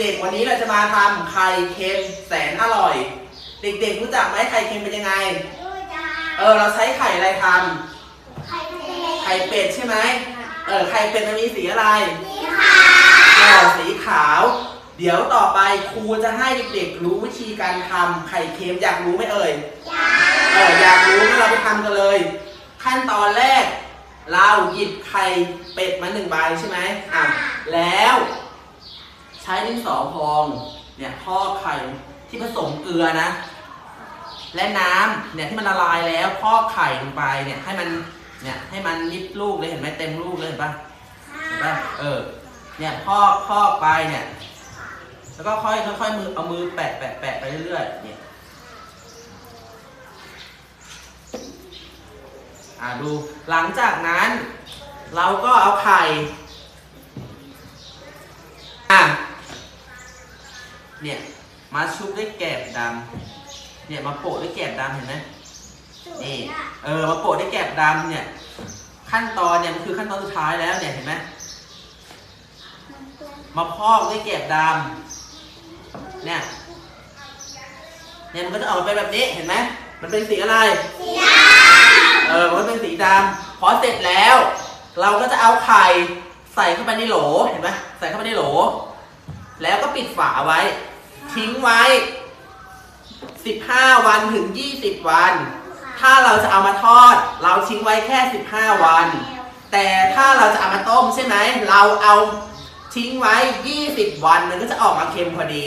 เด็กๆ วันนี้เราจะมาทำไข่เค็มแสนอร่อย เด็กๆ รู้จักไหมไข่เค็มเป็นยังไง เออ เราใช้ไข่อะไรทำไข่เป็ดใช่ไหมเออ ไข่เป็ดมันมีสีอะไรเออสีขาว เดี๋ยวต่อไปครูจะให้เด็กๆ รู้วิธีการทำไข่เค็มอยากรู้ไหมเอ่ย เออ อยากรู้งั้นเราไปทำกันเลย ขั้นตอนแรก เราหยิบไข่เป็ดมาหนึ่งใบใช่ไหมอะแล้ว ใช้ดินสอพองเนี่ยพอกไข่ที่ผสมเกลือนะ และน้ำเนี่ยที่มันละลายแล้วพอกไข่ลงไปเนี่ยให้มันเนี่ยให้มันนิดลูกเลยเห็นไหมเต็มลูกเลยเห็นปะเห็นปะเออเนี่ยพอกพอกไปเนี่ยแล้วก็ค่อยค่อยมือเอามือแปะแปะแปะไปเรื่อยๆเนี่ยอ่าดูหลังจากนั้น เราก็เอาไข่อะ เนี่ยมาชุบด้วยแกบดำเนี่ยมาโปะด้วยแกบดำเห็นไหมนี่เออมาโปะด้วยแกบดำเนี่ย ขั้นตอนเนี่ยมันคือขั้นตอนสุดท้ายแล้วเนี่ยเห็นไหมมาพอกด้วยแกบดำเนี่ยเนี่ยมันก็จะออกมาเป็นแบบนี้เห็นไหมมันเป็นสีอะไรเออมันก็เป็นสีดำพอเสร็จแล้ว เราก็จะเอาไข่ใส่เข้าไปในโหลเห็นไหมใส่เข้าไปในโหล แล้วก็ปิดฝาไว้ ทิ้งไว้ 15 วันถึง 20 วัน ถ้าเราจะเอามาทอด เราทิ้งไว้แค่ 15 วัน แต่ถ้าเราจะเอามาต้มใช่ไหม เราเอาทิ้งไว้ 20 วันมันก็จะออกมาเค็มพอดี